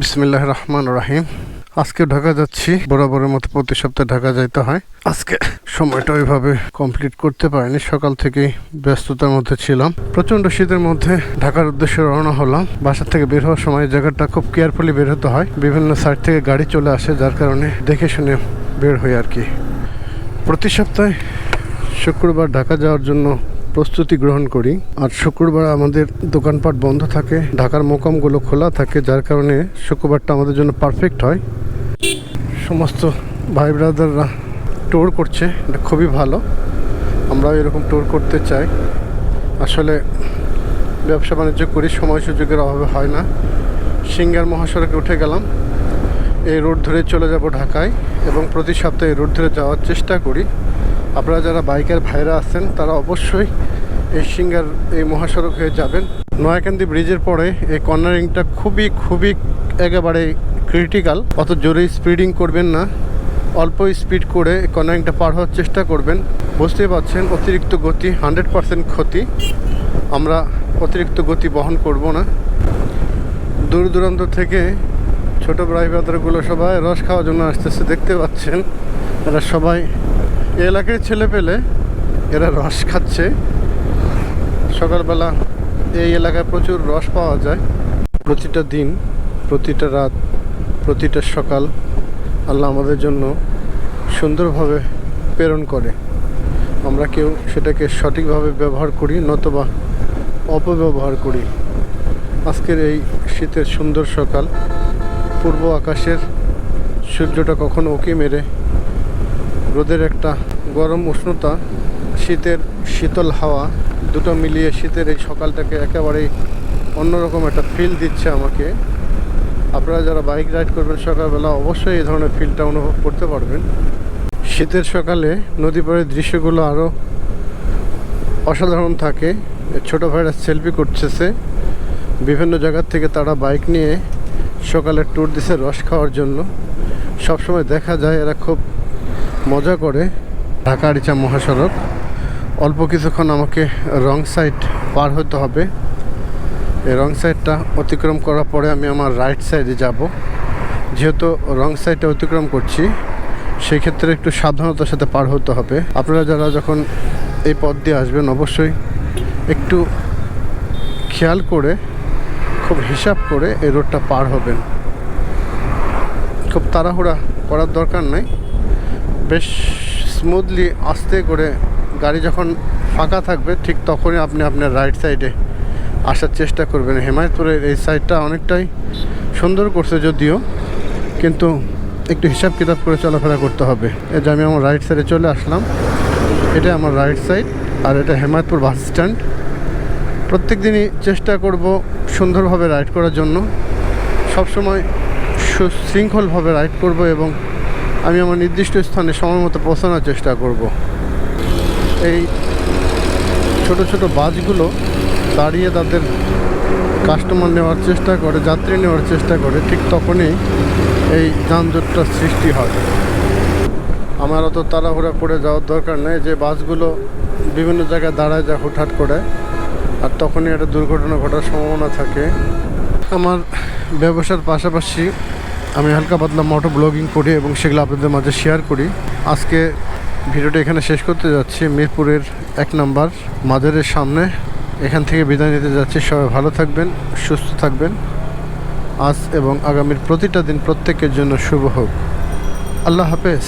বিসমিল্লাহ রহমান রাহিম। আজকে ঢাকা যাচ্ছি, বরাবরের মতো প্রতি সপ্তাহে ঢাকা যাইতে হয়। আজকে সময়টা ওইভাবে কমপ্লিট করতে পারিনি, সকাল থেকেই ব্যস্ততার মধ্যে ছিলাম। প্রচণ্ড শীতের মধ্যে ঢাকার উদ্দেশ্যে রওনা হলাম। বাসা থেকে বের হওয়ার সময় জায়গাটা খুব কেয়ারফুলি বের হতে হয়। বিভিন্ন সাইড থেকে গাড়ি চলে আসে, যার কারণে দেখে শুনে বের হই আর কি। প্রতি সপ্তাহে শুক্রবার ঢাকা যাওয়ার জন্য প্রস্তুতি গ্রহণ করি। আর শুক্রবার আমাদের দোকানপাট বন্ধ থাকে, ঢাকার মোকামগুলো খোলা থাকে, যার কারণে শুক্রবারটা আমাদের জন্য পারফেক্ট হয়। সমস্ত ভাই ব্রাদাররা ট্যুর করছে, এটা খুবই ভালো। আমরাও এরকম ট্যুর করতে চাই। আসলে ব্যবসা বাণিজ্য করি, সময় সুযোগের অভাবে হয় না। সিঙ্গার মহাসড়কে উঠে গেলাম। এই রোড ধরে চলে যাব ঢাকায় এবং প্রতি সপ্তাহে রোড ধরে যাওয়ার চেষ্টা করি। আপনারা যারা বাইকের ভাইরা আছেন, তারা অবশ্যই এই সিঙ্গার, এই মহাসড়ক হয়ে যাবেন। নয়াকান্দি ব্রিজের পরে এই কর্নারিংটা খুবই খুবই একেবারে ক্রিটিক্যাল অত জোরে স্পিডিং করবেন না। অল্প স্পিড করে কর্নারিংটা পার হওয়ার চেষ্টা করবেন। বুঝতেই পারছেন অতিরিক্ত গতি হান্ড্রেড পার্সেন্ট ক্ষতি। আমরা অতিরিক্ত গতি বহন করব না। দূর দূরান্ত থেকে ছোট ভাই সবাই রস খাওয়ার জন্য আসতেছে, দেখতে পাচ্ছেন। এরা সবাই এই এলাকার ছেলে পেলে এরা রস খাচ্ছে। সকালবেলা এই এলাকায় প্রচুর রস পাওয়া যায়। প্রতিটা দিন, প্রতিটা রাত, প্রতিটা সকাল আল্লাহ আমাদের জন্য সুন্দরভাবে প্রেরণ করে। আমরা কেউ সেটাকে সঠিকভাবে ব্যবহার করি, নতবা অপব্যবহার করি। আজকের এই শীতের সুন্দর সকাল, পূর্ব আকাশের সূর্যটা কখনো ওকে মেরে রোদের একটা গরম উষ্ণতা, শীতের শীতল হাওয়া, দুটো মিলিয়ে শীতের এই সকালটাকে একেবারেই অন্যরকম একটা ফিল দিচ্ছে আমাকে। আপনারা যারা বাইক রাইড করবেন সকালবেলা, অবশ্যই এই ধরনের ফিলটা অনুভব করতে পারবেন। শীতের সকালে নদী পাড়ের দৃশ্যগুলো আরও অসাধারণ থাকে। ছোট ভাইরা সেলফি করতেছে। বিভিন্ন জায়গার থেকে তারা বাইক নিয়ে সকালে ট্যুর দিছে রস খাওয়ার জন্য। সবসময় দেখা যায় এরা খুব মজা করে ঢাকা আরিচা মহাসড়ক। অল্প কিছুক্ষণ আমাকে রং সাইড পার হতে হবে। এই রং সাইডটা অতিক্রম করার পরে আমি আমার রাইট সাইডে যাব। যেহেতু রং সাইডটা অতিক্রম করছি, সেই ক্ষেত্রে একটু সাবধানতার সাথে পার হতে হবে। আপনারা যারা যখন এই পথ দিয়ে আসবেন, অবশ্যই একটু খেয়াল করে, খুব হিসাব করে এই রোডটা পার হবেন। খুব তাড়াহুড়া করার দরকার নাই। বেশ স্মুথলি আস্তে করে গাড়ি যখন ফাঁকা থাকবে, ঠিক তখনই আপনি আপনার রাইট সাইডে আসার চেষ্টা করবেন। হেমায়তপুরের এই সাইডটা অনেকটাই সুন্দর করছে যদিও, কিন্তু একটু হিসাব কিতাব করে চলাফেরা করতে হবে। এই যে আমি আমার রাইট সাইডে চলে আসলাম এটা আমার রাইট সাইড আর এটা হেমায়তপুর বাস স্ট্যান্ড প্রত্যেক দিনই চেষ্টা করব সুন্দরভাবে রাইড করার জন্য। সবসময় সুশৃঙ্খলভাবে রাইড করব এবং আমি আমার নির্দিষ্ট স্থানে সময় মতো পৌঁছানোর চেষ্টা করব। এই ছোট ছোট বাসগুলো দাঁড়িয়ে তাদের কাস্টমার নেওয়ার চেষ্টা করে, যাত্রী নেওয়ার চেষ্টা করে, ঠিক তখনই এই যানজটটার সৃষ্টি হয়। আমার অত তাড়াহুড়া করে যাওয়ার দরকার নেই যে বাসগুলো বিভিন্ন জায়গায় দাঁড়ায় যায় হুটহাট করে, আর তখনই একটা দুর্ঘটনা ঘটার সম্ভাবনা থাকে। আমার ব্যবসার পাশাপাশি আমি হালকা পাতলা মোটো ব্লগিং করি এবং সেগুলো আপনাদের মাঝে শেয়ার করি। আজকে ভিডিওটা এখানে শেষ করতে যাচ্ছি। মিরপুরের এক নম্বর মাদারের সামনে। এখান থেকে বিদায় নিতে যাচ্ছি। সবাই ভালো থাকবেন, সুস্থ থাকবেন। আজ এবং আগামীর প্রতিটা দিন প্রত্যেকের জন্য শুভ হোক। আল্লাহ হাফেজ।